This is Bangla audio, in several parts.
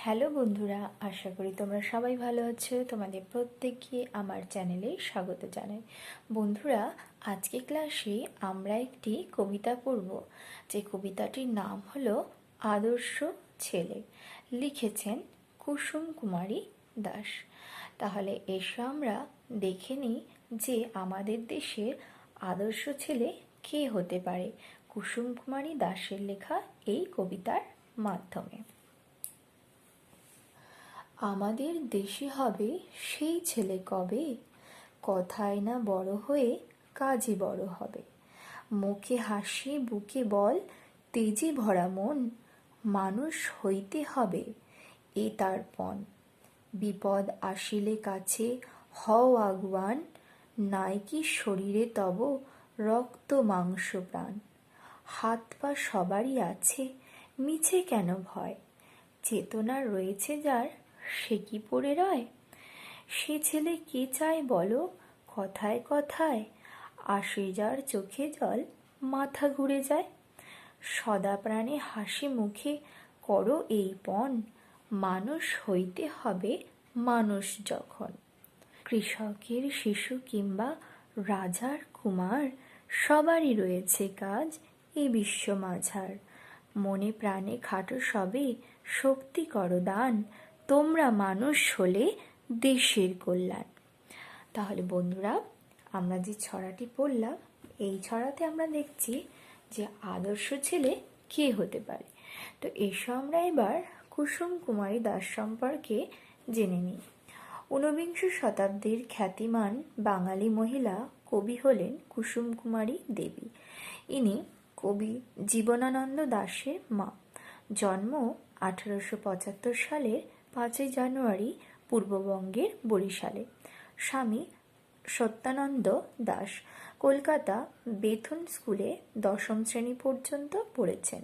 হ্যালো বন্ধুরা, আশা করি তোমরা সবাই ভালো আছো। তোমাদের প্রত্যেককে আমার চ্যানেলে স্বাগত জানাই। বন্ধুরা, আজকে ক্লাসে আমরা একটি কবিতা পড়ব। যে কবিতাটির নাম হলো আদর্শ ছেলে। লিখেছেন কুসুম কুমারী দাস। তাহলে এসে আমরা দেখে নিই যে আমাদের দেশের আদর্শ ছেলে কে হতে পারে। কুসুম কুমারী দাসের লেখা এই কবিতার মাধ্যমে। আমাদের দেশে হবে সেই ছেলে কবে? কথায় না বড় হয়ে কাজে বড় হবে। মুখে হাসি, বুকে বল, তেজে ভরা মন, মানুষ হইতে হবে এ তার পণ। বিপদ আসিলে কাছে হও আগুয়ান, নাই কি শরীরে তব রক্ত মাংস প্রাণ। হাত পা সবারই আছে, মিছে কেন ভয়? চেতনা রয়েছে যার সে কি পড়ে রয়? সে ছেলে কে চায় বলো? কথায় কথায় আসে যার চোখে জল, মাথা ঘুরে যায়। সদা প্রাণে হাসি মুখে, করো এই পণ, মানুষ হইতে হবে মানুষ যখন। কৃষকের শিশু কিংবা রাজার কুমার, সবারই রয়েছে কাজ এ বিশ্ব মাঝার। মনে প্রাণে খাটো সবে, শক্তি করো দান তোমরা মানুষ হলে দেশের কল্যাণ। তাহলে বন্ধুরা, আমরা যে ছড়াটি পড়লাম, এই ছড়াতে আমরা দেখছি যে আদর্শ ছেলে কে হতে পারে। তো এসো আমরা এবার কুসুম কুমারী দাস সম্পর্কে জেনে নিই। ঊনবিংশ শতাব্দীর খ্যাতিমান বাঙালি মহিলা কবি হলেন কুসুম কুমারী দেবী। ইনি কবি জীবনানন্দ দাসের মা। জন্ম আঠারোশো পঁচাত্তর সালের পাঁচই জানুয়ারি পূর্ববঙ্গের বরিশালে। স্বামী সত্যানন্দ দাস কলকাতা বেথুন স্কুলে দশম শ্রেণি পর্যন্ত পড়েছেন।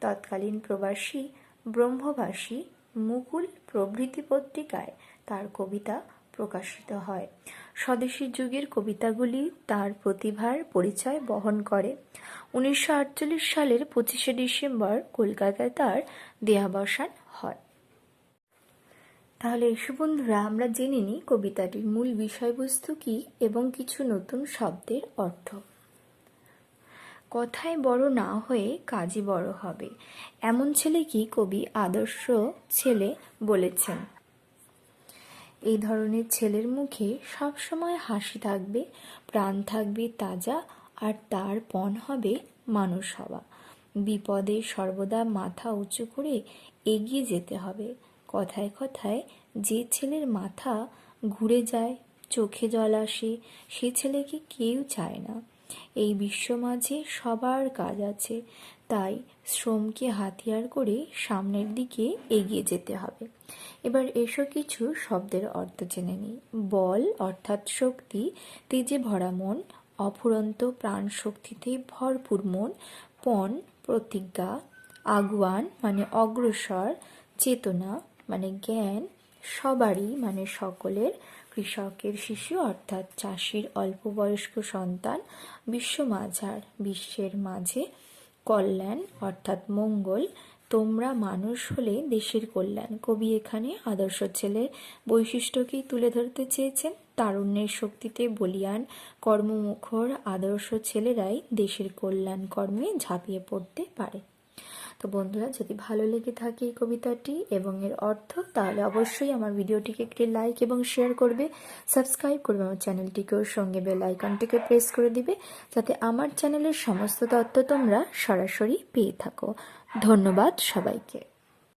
তৎকালীন প্রবাসী, ব্রহ্মবাসী মুকুল প্রভৃতি পত্রিকায় তার কবিতা প্রকাশিত হয়। স্বদেশী যুগের কবিতাগুলি তার প্রতিভার পরিচয় বহন করে। উনিশশো আটচল্লিশ সালের পঁচিশে ডিসেম্বর কলকাতায় তার দেহাবসান হয়। তাহলে এসো বন্ধুরা, আমরা জেনে নিই কবিতাটির মূল বিষয়বস্তু কি এবং কিছু নতুন শব্দের অর্থ। কথায় বড় না হয়ে কাজে বড় হবে, এমন ছেলে কি কবি আদর্শ ছেলে বলেছেন? এই ধরনের ছেলের মুখে সবসময় হাসি থাকবে, প্রাণ থাকবে তাজা, আর তার পণ হবে মানুষ হওয়া। বিপদে সর্বদা মাথা উঁচু করে এগিয়ে যেতে হবে। কথায় কথায় যে ছেলের মাথা ঘুরে যায়, চোখে জল আসে, সে ছেলেকে কেউ চায় না। এই বিশ্ব মাঝে সবার কাজ আছে, তাই শ্রমকে হাতিয়ার করে সামনের দিকে এগিয়ে যেতে হবে। এবার এসো কিছু শব্দের অর্থ জেনে নিই। বল অর্থাৎ শক্তি, তেজে ভরা মন, অফুরন্ত প্রাণ শক্তিতে ভরপুর মন, পণ, প্রতিজ্ঞা, আগুয়ান মানে অগ্রসর, চেতনা মানে জ্ঞান সবারই মানে সকলের, কৃষকের শিশু অর্থাৎ চাষির অল্প বয়স্ক সন্তান, বিশ্ব মাঝার, বিশ্বের মাঝে কল্যাণ অর্থাৎ মঙ্গল। তোমরা মানুষ হলে দেশের কল্যাণ। কবি এখানে আদর্শ ছেলের বৈশিষ্ট্যকেই তুলে ধরতে চেয়েছেন। তারুণ্যের শক্তিতে বলিয়ান, কর্মমুখর, আদর্শ ছেলেরাই দেশের কল্যাণ কর্মে ঝাঁপিয়ে পড়তে পারে। তো বন্ধুরা, যদি ভালো লেগে থাকে এই কবিতাটি এবং এর অর্থ, তাহলে অবশ্যই আমার ভিডিওটিকে একটি লাইক এবং শেয়ার করবে। সাবস্ক্রাইব করবে আমার চ্যানেলটিকেও, সঙ্গে বেল আইকনটিকে প্রেস করে দিবে, যাতে আমার চ্যানেলের সমস্ত তথ্য তোমরা সরাসরি পেয়ে থাকো। ধন্যবাদ সবাইকে।